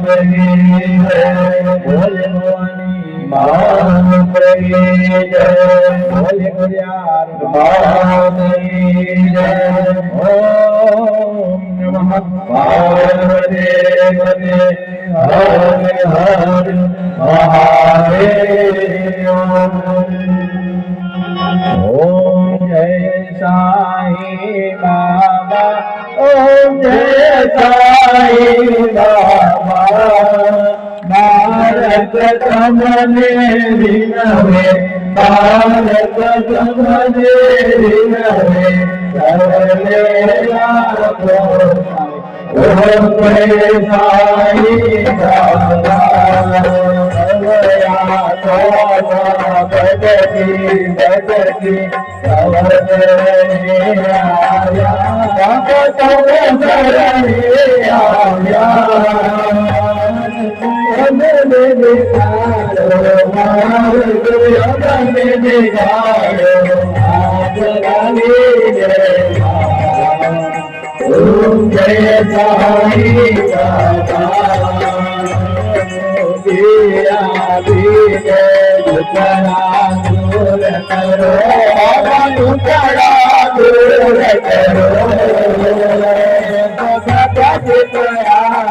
મહાદેવી જય ભોલે ભવાની મહાદેવી જય ભોલે ગુરિયાર મહાદેવી જય ઓમ નમઃ પાર્વતી પતે હરે હરે મહાદેવ ઓમ બાબા ઓમ જય સાઈ બાબા ભારત તમને વિનવે ભારત તમને વિનવે કરલે સાઈ બાબા બદકી બદકી ઓમ જય સાઈ દુકડા દૂર કરો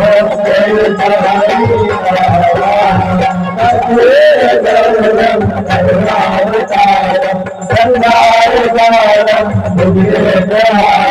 સાઈ ગુરુ બ્રહ્મા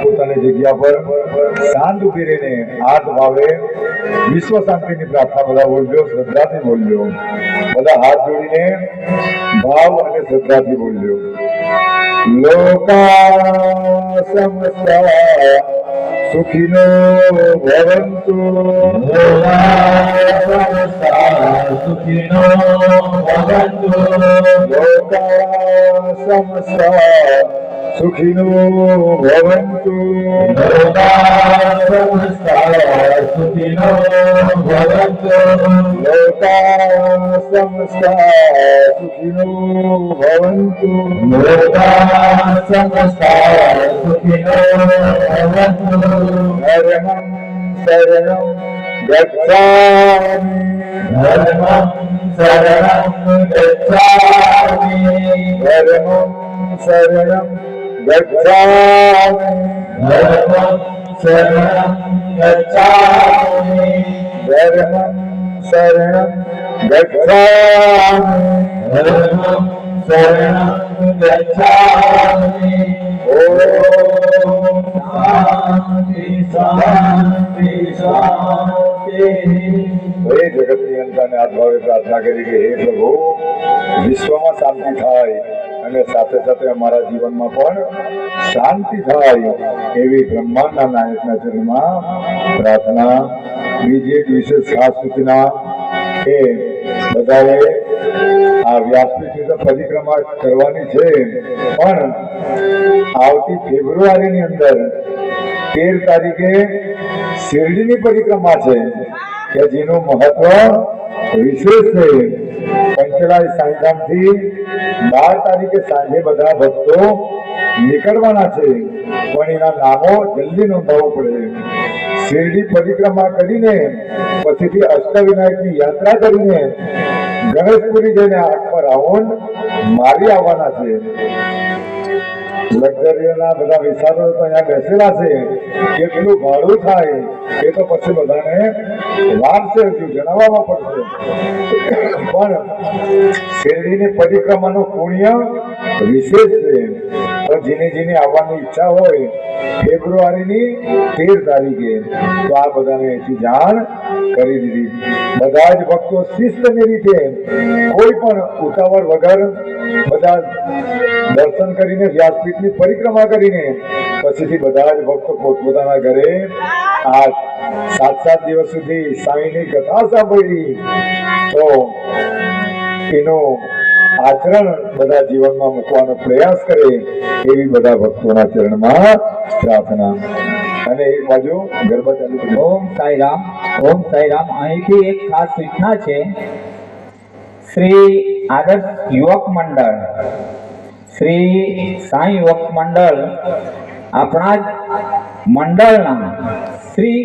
પોતપોતાની જગ્યા પર શાંત ઊભી રહીને હાથ ભાવે વિશ્વ શાંતિની પ્રાર્થના બધા બોલજો શ્રદ્ધાથી બોલજો. બધા હાથ જોડીને ભાવ અને શ્રદ્ધાથી બોલજો. લોકા સમસ્તા સુખીનો ભવંતુ. સુખિનો ભવંતુ. લોકા સમસ્તા સુખિનો ભવંતુ લોકા સમસ્તા સુખિનો ભવંતુ લોકા સમસ્તા સુખિનો ભવંતુ લોકા સમસ્તા સુખિનો ભવંતુ ધર્મં શરણં ગચ્છામિ ધર્મં શરણં ગચ્છામિ ધર્મં શરણં હે જગતની અંતાને આત્માવે પ્રાર્થના કરી કે હે પ્રભુ વિશ્વમાં શાંતિ થાય અને સાથે સાથે અમારા જીવનમાં પણ શાંતિ થાય એવી બ્રહ્માંડના નાયકના ચરણમાં પ્રાર્થના બીજી વિશેષ ખાસ સૂચના કે બધાએ આ વ્યાસપીઠની તો પરિક્રમા કરવાની છે. પણ આવતી ફેબ્રુઆરીની અંદર તેર તારીખે શિરડીની પરિક્રમા છે કે જેનું મહત્વ વિશેષ છે. પંચલાઈ સાંઈધામથી બાર તારીખે સાંજે બધા ભક્તો નીકળવાના છે. પણ એના નામો જલ્દી નોંધાવવું પડે. શિરડી પરિક્રમા કરીને, પછીથી અષ્ટવિનાયકની યાત્રા કરીને ગણેશપુરી જઈને આખો રાઉન્ડ મારી આવવાના છે. લક્ઝરીઓના બધા વિસ્તારો તો અહીંયા બેસેલા છે. કેટલું ભાડું થાય એ તો પછી બધાને વાંચશે જણાવવામાં પડશે પણ શેરડીની પરિક્રમાનું પુણ્ય વિશેષ છે. જેને જેને આવવાની ઈચ્છા હોય, ફેબ્રુઆરીની તેર તારીખે તો આ બધાને એથી જાણ કરી દીધી. બધા જ ભક્તો શિસ્તની રીતે કોઈ પણ ઉતાવળ વગર બધા દર્શન કરીને વ્યાસપીઠની પરિક્રમા કરીને પછીથી બધા જ ભક્તો પોતપોતાના ઘરે આ સાત સાત દિવસ સુધી સાંઈની કથા સાંભળી. તો એનું આચરણ બધા જીવનમાં મૂકવાનો પ્રયાસ કરે એવી બધા ભક્તોના ચરણમાં પ્રાર્થના. અને એક બાજુ ગરબા ચાલુ. ઓમ સાઈરામ ઓમ સાઈરામ અહીંથી એક ખાસ સૂચના છે. શ્રી આદર્શ યુવક મંડળ, શ્રી સાંઈ યુવક મંડળ, આપણા જ મંડળના શ્રી